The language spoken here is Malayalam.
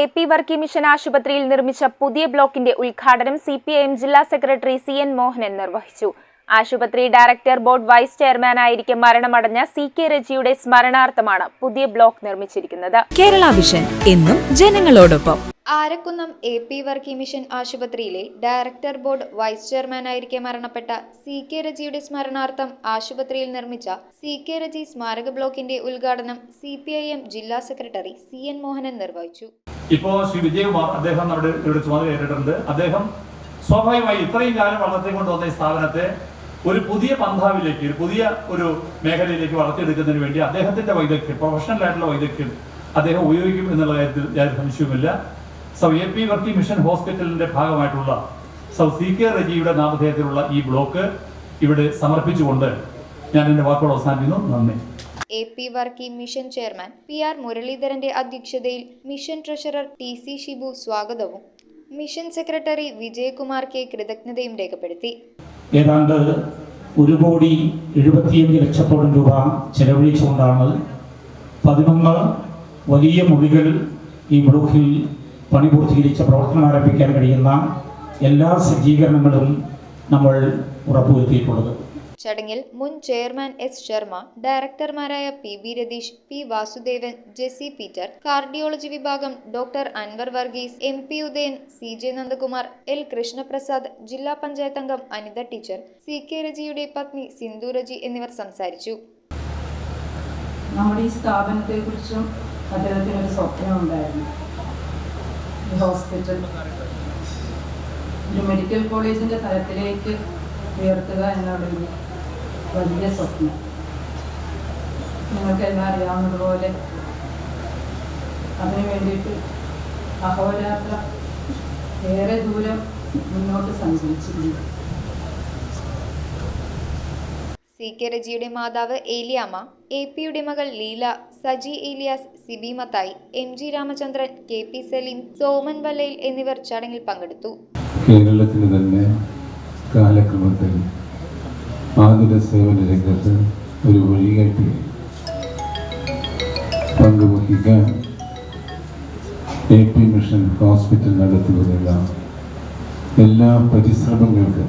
എ പി വർക്കി മിഷൻ ആശുപത്രിയിൽ നിർമ്മിച്ച പുതിയ ബ്ലോക്കിന്റെ ഉദ്ഘാടനം സി പി ഐ എം ജില്ലാ സെക്രട്ടറി സി എൻ മോഹനൻ നിർവഹിച്ചു. ആശുപത്രി ഡയറക്ടർ ബോർഡ് വൈസ് ചെയർമാനായിരിക്കെ മരണമടഞ്ഞ സി കെ രജിയുടെ സ്മരണാർത്ഥമാണ് പുതിയ ബ്ലോക്ക് നിർമ്മിച്ചിരിക്കുന്നത്. കേരള വിഷൻ എന്നും ജനങ്ങളോടൊപ്പം. Arakkunnam A P Varkey mission ആശുപത്രിയിലെ ഡയറക്ടർ ബോർഡ് വൈസ് ചെയർമാനായിരിക്കെ മരണപ്പെട്ട സി കെ രജിയുടെ സ്മരണാർത്ഥം ആശുപത്രിയിൽ നിർമ്മിച്ച സി കെ രജി സ്മാരക ബ്ലോക്കിന്റെ ഉദ്ഘാടനം സി പി ഐ എം ജില്ലാ സെക്രട്ടറി സി എൻ മോഹനൻ നിർവഹിച്ചു. ഇപ്പോ ശ്രീ വിജയകുമാർ അദ്ദേഹം നമ്മുടെ ഇവിടെ ചുമതല ഏറ്റിട്ടുണ്ട് അദ്ദേഹം സ്വാഭാവികമായി ഇത്രയും കാലം വളർത്തിക്കൊണ്ട് വന്ന ഈ സ്ഥാപനത്തെ ഒരു പുതിയ പന്ഥാവിലേക്ക് ഒരു പുതിയ ഒരു മേഖലയിലേക്ക് വളർത്തിയെടുക്കുന്നതിന് വേണ്ടി അദ്ദേഹത്തിന്റെ വൈദഗ്ധ്യം പ്രൊഫഷണൽ ആയിട്ടുള്ള വൈദഗ്ധ്യം അദ്ദേഹം ഉപയോഗിക്കും എന്നുള്ള കാര്യത്തിൽ യാതൊരു സംശയവുമില്ല. സൗ എ പി വർത്തി മിഷൻ ഹോസ്പിറ്റലിന്റെ ഭാഗമായിട്ടുള്ള സൗ സി കെ റജിയുടെ നാമധേയത്തിലുള്ള ഈ ബ്ലോക്ക് ഇവിടെ സമർപ്പിച്ചുകൊണ്ട് ഞാൻ എന്റെ വാക്കുകൾ അവസാനിപ്പിക്കുന്നു. നന്ദി. A P Varkey mission chairman P R മുരളീധരന്റെ അധ്യക്ഷതയിൽ mission treasurer T C Shibu സ്വാഗതവും. മിഷൻ സെക്രട്ടറി വിജയകുമാർ കെ കൃതജ്ഞതയും രേഖപ്പെടുത്തി. ഏതാണ്ട് ഒരു കോടി എഴുപത്തിയഞ്ച് ലക്ഷത്തോളം രൂപ ചെലവഴിച്ചുകൊണ്ടാണ് പതിനൊന്ന് വലിയ മുറികൾ ഈ ബ്ലോക്കിൽ പണി പൂർത്തീകരിച്ച് പ്രവർത്തനം ആരംഭിക്കാൻ കഴിയുന്ന എല്ലാ സജ്ജീകരണങ്ങളും നമ്മൾ ഉറപ്പുവരുത്തിയിട്ടുള്ളത്. ചടങ്ങിൽ മുൻ chairman S Sharma ഡയറക്ടർമാരായ P B Ratheesh P Vasudevan Jessy Peter cardiology വിഭാഗം doctor Anwar Varghese M P Udayan C J Nandakumar L Krishnaprasad ജില്ലാ പഞ്ചായത്ത് അംഗം അനിത ടീച്ചർ സി കെ രജിയുടെ പത്നി സിന്ധു രജി എന്നിവർ സംസാരിച്ചു. നമ്മുടെ ഈ സ്ഥാപനത്തെക്കുറിച്ചും അദ്ദേഹത്തിന് ഒരു സ്വപ്നം ഉണ്ടായിരുന്നു. ഈ ഹോസ്പിറ്റൽ ഒരു മെഡിക്കൽ കോളേജിന്റെ തലത്തിലേക്ക് ഉയർത്തുക എന്നുള്ളൊരു വലിയ സ്വപ്നം. നിങ്ങൾക്കെല്ലാം അറിയാവുന്നതുപോലെ അതിനു വേണ്ടിയിട്ട് അഹോരാത്ര ഏറെ ദൂരം മുന്നോട്ട് സഞ്ചരിച്ചിട്ടുണ്ട്. സി കെ രജിയുടെ മാതാവ് ഏലിയാമ്മ എ പിയുടെ മകൾ Leela Saji Elias Siby Mathai M G Ramachandran K P Saleem Soman Vallayil എന്നിവർ ചടങ്ങിൽ പങ്കെടുത്തു. കേരളത്തിന് തന്നെ കാലക്രമത്തിൽ ആതുര സേവന രംഗത്ത് ഒരു വഴികാട്ടി പങ്കുവഹിക്കാൻ എ പി മിഷൻ ഹോസ്പിറ്റൽ നടത്തുന്നതിനുള്ള എല്ലാ പരിശ്രമങ്ങൾക്കും